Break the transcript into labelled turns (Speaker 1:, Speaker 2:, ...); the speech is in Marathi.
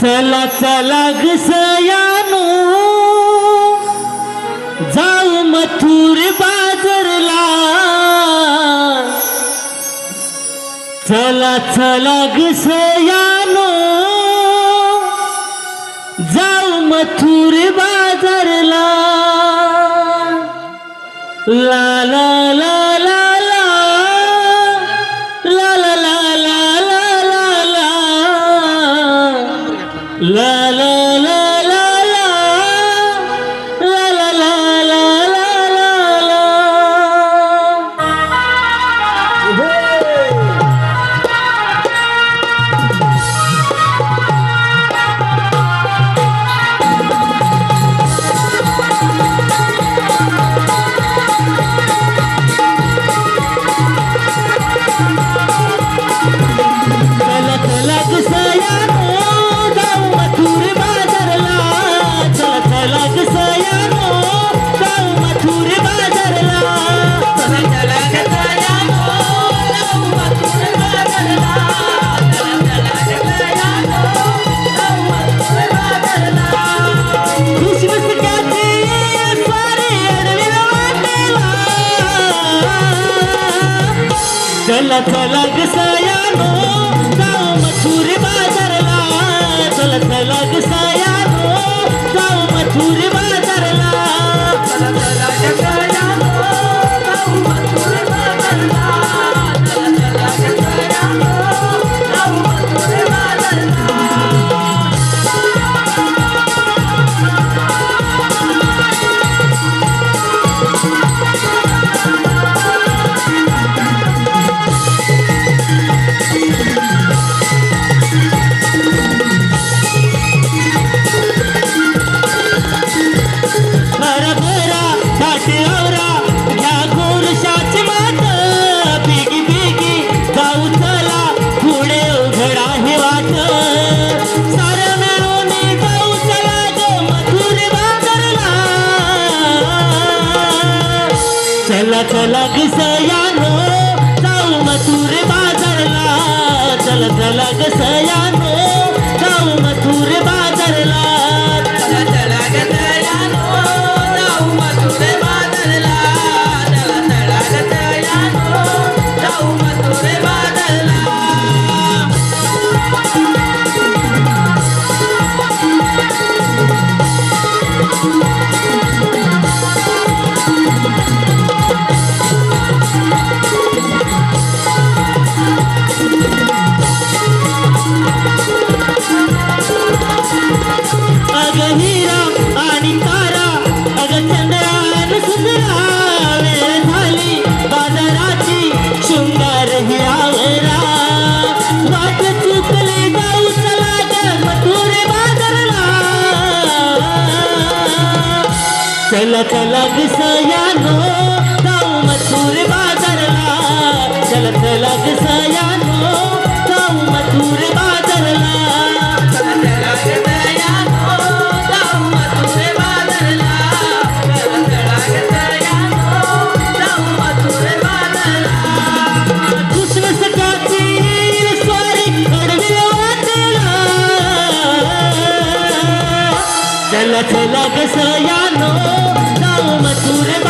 Speaker 1: चला चला घसयानू. जाऊ मथुर बाजरला. चला चला घसयानू. जाऊ मथुर बाजरला. ला ला चला चला गसायानो जाऊ मथुरी बाजारला. चला चला गसायानो जाऊ मथुरी कला
Speaker 2: दिसया चल चला विसयानो जाऊ मथुर बाजारला.
Speaker 1: चल चला विसयानो जाऊ मथुर बाजारला. चला चला कसया জানো তাও মধুর